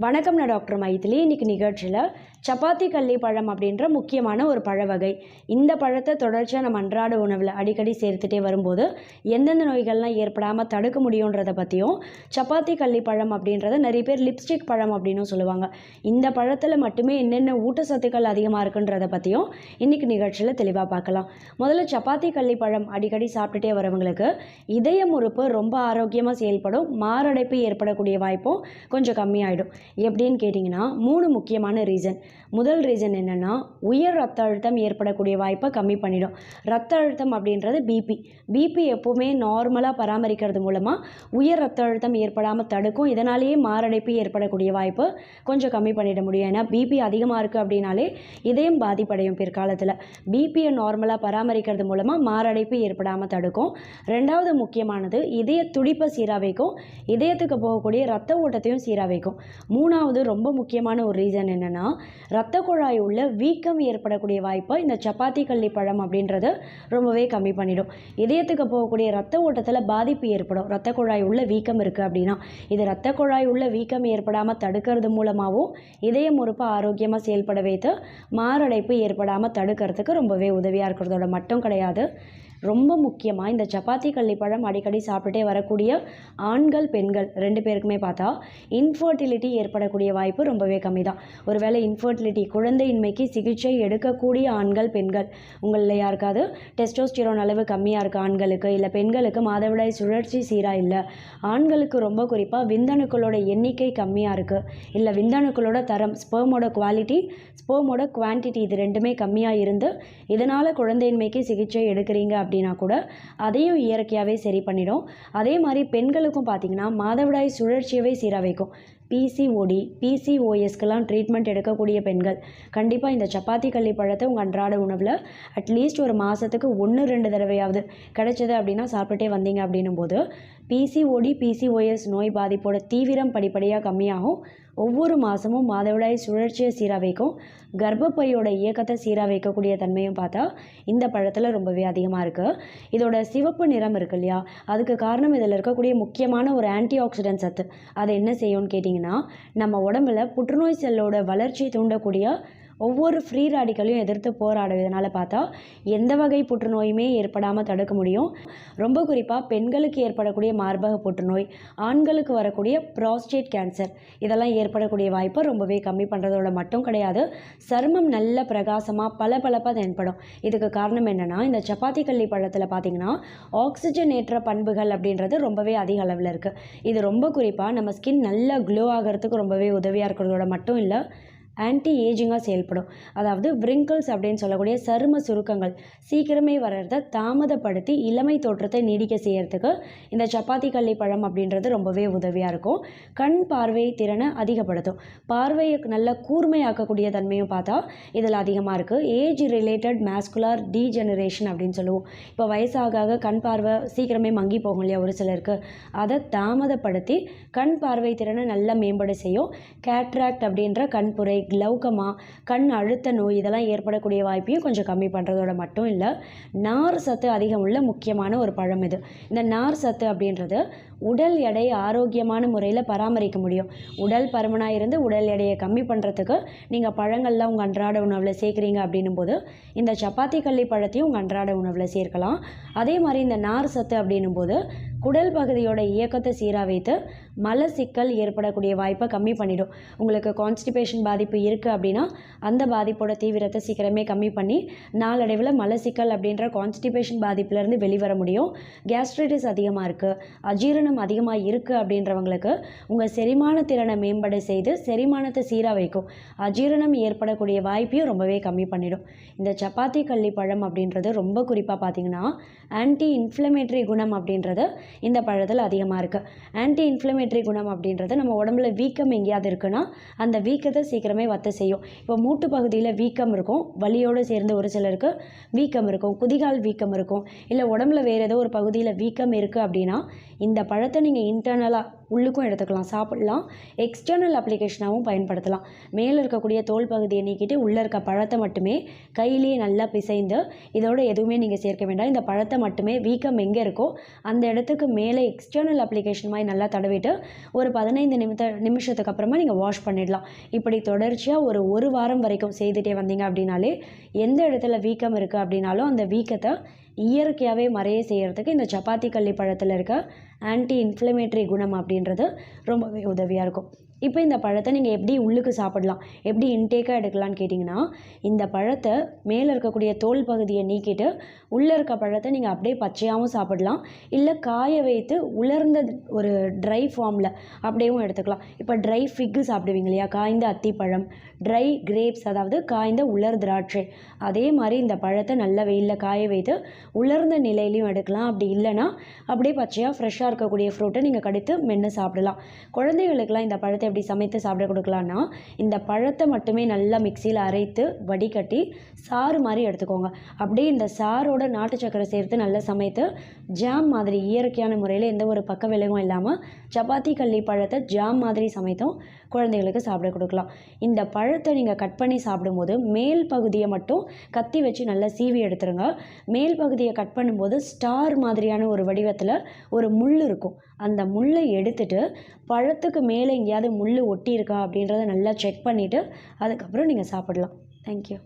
வணக்கம் நான் டாக்டர் மைதிலி. இன்னைக்கு நிகழ்ச்சியில் சப்பாத்தி கள்ளி பழம் அப்படின்ற முக்கியமான ஒரு பழ வகை. இந்த பழத்தை தொடர்ச்சியாக நம்ம அன்றாட உணவில் அடிக்கடி சேர்த்துட்டே வரும்போது எந்தெந்த நோய்கள்லாம் ஏற்படாமல் தடுக்க முடியுன்றதை பற்றியும் சப்பாத்தி கள்ளி பழம் அப்படின்றத நிறைய பேர் லிப்ஸ்டிக் பழம் அப்படின்னும் சொல்லுவாங்க. இந்த பழத்தில் மட்டுமே என்னென்ன ஊட்டச்சத்துக்கள் அதிகமாக இருக்குன்றதை பற்றியும் இன்னைக்கு நிகழ்ச்சியில் தெளிவாக பார்க்கலாம். முதல்ல சப்பாத்தி கள்ளி பழம் அடிக்கடி சாப்பிட்டுட்டே வரவங்களுக்கு இதய முறுப்பு ரொம்ப ஆரோக்கியமாக செயல்படும் மாரடைப்பு ஏற்படக்கூடிய வாய்ப்பும் கொஞ்சம் கம்மியாயிடும். எப்படின்னு கேட்டிங்கன்னா மூணு முக்கியமான ரீசன் முதல் ரீசன் என்னென்னா உயர் ரத்த அழுத்தம் ஏற்படக்கூடிய வாய்ப்பை கம்மி பண்ணிடும். ரத்த அழுத்தம் அப்படின்றது பிபி பிபி எப்போவுமே நார்மலாக பராமரிக்கிறது மூலமாக உயர் ரத்த அழுத்தம் ஏற்படாமல் தடுக்கும். இதனாலேயே மாரடைப்பு ஏற்படக்கூடிய வாய்ப்பு கொஞ்சம் கம்மி பண்ணிட முடியும். ஏன்னா பிபி அதிகமாக இருக்குது அப்படின்னாலே இதயம் பாதிப்படையும் பிற்காலத்தில். பிபியை நார்மலாக பராமரிக்கிறது மூலமாக மாரடைப்பு ஏற்படாமல் தடுக்கும். ரெண்டாவது முக்கியமானது இதய துடிப்பை சீராக வைக்கும் இதயத்துக்கு போகக்கூடிய ரத்த ஓட்டத்தையும் சீராக வைக்கும் மூணாவது ரொம்ப முக்கியமான ஒரு ரீசன் என்னென்னா ரத்த குழாய் உள்ள வீக்கம் ஏற்படக்கூடிய வாய்ப்பை இந்த சப்பாத்தி கள்ளி பழம் அப்படின்றது ரொம்பவே கம்மி பண்ணிடும். இதயத்துக்கு போகக்கூடிய ரத்த ஓட்டத்தில் பாதிப்பு ஏற்படும். ரத்த குழாய் உள்ள வீக்கம் இருக்குது அப்படின்னா இது ரத்த குழாய் உள்ள வீக்கம் ஏற்படாமல் தடுக்கிறது மூலமாகவும் இதய முறுப்பு ஆரோக்கியமாக செயல்பட வைத்து மாரடைப்பு ஏற்படாமல் தடுக்கிறதுக்கு ரொம்பவே உதவியாக இருக்கிறதோட மட்டும் கிடையாது. ரொம்ப முக்கியமாக இந்த சப்பாத்தி கள்ளிப்பழம் அடிக்கடி சாப்பிட்டுட்டே வரக்கூடிய ஆண்கள் பெண்கள் ரெண்டு பேருக்குமே பார்த்தா இன்ஃபர்டிலிட்டி ஏற்படக்கூடிய வாய்ப்பு ரொம்பவே கம்மி தான் ஒருவேளை இன்ஃபர்டிலிட்டி குழந்தையின்மைக்கு சிகிச்சை எடுக்கக்கூடிய ஆண்கள் பெண்கள் உங்களில் யாருக்காவது டெஸ்டோஸ்டிரோன் அளவு கம்மியாக இருக்குது ஆண்களுக்கு இல்லை பெண்களுக்கு மாதவிடாய் சுழற்சி சீராக இல்லை ஆண்களுக்கு ரொம்ப குறிப்பாக விந்தணுக்களோட எண்ணிக்கை கம்மியாக இருக்குது இல்லை விந்தணுக்களோட தரம் ஸ்பேமோட குவாலிட்டி ஸ்பேமோட குவான்டிட்டி இது ரெண்டுமே கம்மியாக இருந்து இதனால் குழந்தையின்மைக்கு சிகிச்சை எடுக்கிறீங்க அப்படின்னா கூட அதையும் இயற்கையாகவே சரி பண்ணிடும். அதே மாதிரி பெண்களுக்கும் பார்த்தீங்கன்னா மாதவிடாய் சுழற்சியவே சீராக வைக்கும். பிசிஓடி பிசிஓஎஸ்க்கெல்லாம் ட்ரீட்மெண்ட் எடுக்கக்கூடிய பெண்கள். கண்டிப்பாக இந்த சப்பாத்தி கள்ளி பழத்தை உங்கள் அன்றாட உணவில் அட்லீஸ்ட் ஒரு மாதத்துக்கு ஒன்று ரெண்டு தடவையாவது கிடைச்சது அப்படின்னா சாப்பிட்டுட்டே வந்தீங்க அப்படின்னும் போது பிசிஓடி பிசிஓஎஸ் நோய் பாதிப்போட தீவிரம் படிப்படியாக கம்மியாகும். ஒவ்வொரு மாதமும் மாதவிடாய் சுழற்சியை சீராக வைக்கும் கர்ப்பப்பையோட இயக்கத்தை சீராக வைக்கக்கூடிய தன்மையும் பார்த்தா இந்த பழத்தில் ரொம்பவே அதிகமாக இருக்குது இதோட சிவப்பு நிறம் இருக்கு இல்லையா? அதுக்கு காரணம் இதில் இருக்கக்கூடிய முக்கியமான ஒரு ஆன்டி ஆக்சிடென்ட் சத்து. அதை என்ன செய்யும்னு கேட்டிங்கன்னா நம்ம உடம்புல புற்றுநோய் செல்லோட வளர்ச்சி தூண்டக்கூடிய ஒவ்வொரு ஃப்ரீ ராடிக்கலையும் எதிர்த்து போராடுவதனால பார்த்தா எந்த வகை புற்றுநோயுமே ஏற்படாமல் தடுக்க முடியும். ரொம்ப குறிப்பாக பெண்களுக்கு ஏற்படக்கூடிய மார்பக புற்றுநோய் ஆண்களுக்கு வரக்கூடிய ப்ராஸ்டேட் கேன்சர் இதெல்லாம் ஏற்படக்கூடிய வாய்ப்பை ரொம்பவே கம்மி பண்ணுறதோட மட்டும் கிடையாது. சருமம் நல்ல பிரகாசமாக பளபளப்பாக தென்படும். இதுக்கு காரணம் என்னென்னா இந்த சப்பாத்தி கள்ளி பழத்தில் பார்த்தீங்கன்னா ஆக்சிஜன் ஏற்ற பண்புகள் அப்படின்றது ரொம்பவே அதிக அளவில் இருக்குது இது ரொம்ப குறிப்பாக நம்ம ஸ்கின் நல்லா க்ளோ ஆகிறதுக்கு ரொம்பவே உதவியாக இருக்கிறதோட மட்டும் இல்லை ஆன்டி ஏஜிங்காக செயல்படும். அதாவது விரிங்கிள்ஸ் அப்படின்னு சொல்லக்கூடிய சரும சுருக்கங்கள் சீக்கிரமே வர்றத தாமதப்படுத்தி இளமை தோற்றத்தை நீடிக்க செய்யறதுக்கு இந்த சப்பாத்தி கல்லி பழம் அப்படின்றது ரொம்பவே உதவியாக இருக்கும். கண் பார்வை திறனை அதிகப்படுத்தும். பார்வையை நல்ல கூர்மையாக்கக்கூடிய தன்மையும் பார்த்தா இதில் அதிகமாக இருக்குது ஏஜ் ரிலேட்டட் மேஸ்குலார் டீஜெனரேஷன் அப்படின்னு சொல்லுவோம். இப்போ வயசாக ஆக கண் பார்வை சீக்கிரமே மங்கி போகும் இல்லையா ஒரு சிலருக்கு. அதை தாமதப்படுத்தி கண் பார்வை திறனை நல்லா மேம்பட செய்யும். கேட்ராக்ட் அப்படின்ற கண்புரை கிளவுக்கமா கண் அழுத்த நோய் இதெல்லாம் ஏற்படக்கூடிய வாய்ப்பையும் கொஞ்சம் கம்மி பண்ணுறதோட மட்டும் இல்லை நார் சத்து அதிகம் உள்ள முக்கியமான ஒரு பழம் இது. இந்த நார் சத்து அப்படின்றது உடல் எடை ஆரோக்கியமான முறையில் பராமரிக்க முடியும். உடல் பருமனாக இருந்து உடல் எடையை கம்மி பண்ணுறதுக்கு நீங்கள் பழங்கள்லாம் உங்கள் அன்றாட உணவில் சேர்க்குறீங்க அப்படின்னும் போது இந்த சப்பாத்தி கள்ளி பழத்தையும் உங்கள் அன்றாட உணவில் சேர்க்கலாம். அதே மாதிரி இந்த நார் சத்து அப்படின்னும் போது குடல் பகுதியோட இயக்கத்தை சீராக வைத்து மலச்சிக்கல் ஏற்படக்கூடிய வாய்ப்பை கம்மி பண்ணிடும். உங்களுக்கு கான்ஸ்டிபேஷன் பாதிப்பு இருக்குது அப்படின்னா அந்த பாதிப்போட தீவிரத்தை சீக்கிரமே கம்மி பண்ணி நாளடைவில் மலச்சிக்கல் அப்படின்ற கான்ஸ்டிபேஷன் பாதிப்புலேருந்து வெளிவர முடியும். கேஸ்ட்ரைட்டிஸ் அதிகமாக இருக்குது அஜீரண செரிமானம் அதிகமாக இருக்குது அப்படின்றவங்களுக்கு உங்கள் செரிமான திறனை மேம்பட செய்து செரிமானத்தை சீராக வைக்கும். அஜீரணம் ஏற்படக்கூடிய வாய்ப்பையும் ரொம்பவே கம்மி பண்ணிடும். இந்த சப்பாத்தி கள்ளி பழம் அப்படின்றது ரொம்ப குறிப்பாக பார்த்தீங்கன்னா ஆன்டி இன்ஃப்ளமேட்டரி குணம் அப்படின்றது இந்த பழத்தில் அதிகமாக இருக்குது ஆன்டி இன்ஃப்ளமேட்டரி குணம் அப்படின்றது நம்ம உடம்புல வீக்கம் எங்கேயாவது இருக்குன்னா அந்த வீக்கத்தை சீக்கிரமே வத்த செய்யும். இப்போ மூட்டு பகுதியில் வீக்கம் இருக்கும் வலியோடு சேர்ந்து ஒரு சிலருக்கு வீக்கம் இருக்கும் குதிகால் வீக்கம் இருக்கும். இல்லை உடம்புல வேறு ஏதோ ஒரு பகுதியில் வீக்கம் இருக்குது அப்படின்னா இந்த பழம் பழத்தை நீங்கள் இன்டர்னலாக உள்ளுக்கும் எடுத்துக்கலாம் சாப்பிடலாம். எக்ஸ்டர்னல் அப்ளிகேஷனாகவும் பயன்படுத்தலாம். மேலே இருக்கக்கூடிய தோல் பகுதியை நீக்கிட்டு உள்ளே இருக்க பழத்தை மட்டுமே கையிலேயே நல்லா பிசைந்து இதோட எதுவுமே நீங்கள் சேர்க்க வேண்டாம். இந்த பழத்தை மட்டுமே வீக்கம் எங்கே இருக்கோ அந்த இடத்துக்கு மேலே எக்ஸ்டர்னல் அப்ளிகேஷன் மாதிரி நல்லா தடவிட்டு ஒரு பதினைந்து நிமிட நிமிஷத்துக்கு அப்புறமா நீங்கள் வாஷ் பண்ணிடலாம். இப்படி தொடர்ச்சியாக ஒரு ஒரு வாரம் வரைக்கும் செய்துட்டே வந்தீங்க அப்படின்னாலே எந்த இடத்துல வீக்கம் இருக்குது அப்படின்னாலும் அந்த வீக்கத்தை இயற்கையாகவே மறைய செய்கிறதுக்கு இந்த சப்பாத்தி கள்ளி பழத்தில் இருக்க ஆன்டி இன்ஃப்ளமேட்டரி குணம் அப்படின்றது ரொம்பவே உதவியாக இருக்கும். இப்போ இந்த பழத்தை நீங்கள் எப்படி உள்ளுக்கு சாப்பிடலாம்? எப்படி இன்டேக்காக எடுக்கலாம்னு கேட்டிங்கன்னா இந்த பழத்தை மேலே இருக்கக்கூடிய தோல் பகுதியை நீக்கிட்டு உள்ளே இருக்க பழத்தை நீங்கள் அப்படியே பச்சையாகவும் சாப்பிடலாம். இல்லை காய வைத்து உலர்ந்த ஒரு ட்ரை ஃபார்மில் அப்படியேவும் எடுத்துக்கலாம். இப்போ ட்ரை ஃபிக்கு சாப்பிடுவீங்க இல்லையா? காய்ந்த அத்திப்பழம் ட்ரை கிரேப்ஸ் அதாவது காய்ந்த உலர் திராட்சை. அதே மாதிரி இந்த பழத்தை நல்ல வெயிலில் காய வைத்து உலர்ந்த நிலையிலையும் எடுக்கலாம். அப்படி இல்லைன்னா அப்படியே பச்சையாக ஃப்ரெஷ்ஷாக இருக்கக்கூடிய ஃப்ரூட்டை நீங்கள் கடித்து மென்று சாப்பிடலாம். குழந்தைகளுக்கெல்லாம் இந்த பழத்தை எப்படி சமைத்து சாப்பிட கொடுக்கலான்னா இந்த பழத்தை மட்டுமே நல்லா மிக்சியில் அரைத்து வடிகட்டி சாறு மாதிரி எடுத்துக்கோங்க. அப்படியே இந்த சாரோட நாட்டு சக்கரை சேர்த்து நல்லா சமைத்து ஜாம் மாதிரி இயற்கையான முறையில் எந்த ஒரு பக்க விளைவும் இல்லாமல் சப்பாத்தி கள்ளி பழத்தை ஜாம் மாதிரி சமைத்தும் குழந்தைகளுக்கு சாப்பிட கொடுக்கலாம். இந்த பழத்தை நீங்கள் கட் பண்ணி சாப்பிடும்போது மேல் பகுதியை மட்டும் கத்தி வச்சு நல்லா சீவி எடுத்துருங்க. மேல் பகுதியை கட் பண்ணும்போது ஸ்டார் மாதிரியான ஒரு வடிவத்தில் ஒரு முள் இருக்கும். அந்த முள்ளை எடுத்துட்டு பழத்துக்கு மேலே எங்கேயாவது முள் ஒட்டி இருக்கா அப்படின்றத நல்லா செக் பண்ணிவிட்டு அதுக்கப்புறம் நீங்கள் சாப்பிடலாம். தேங்க்யூ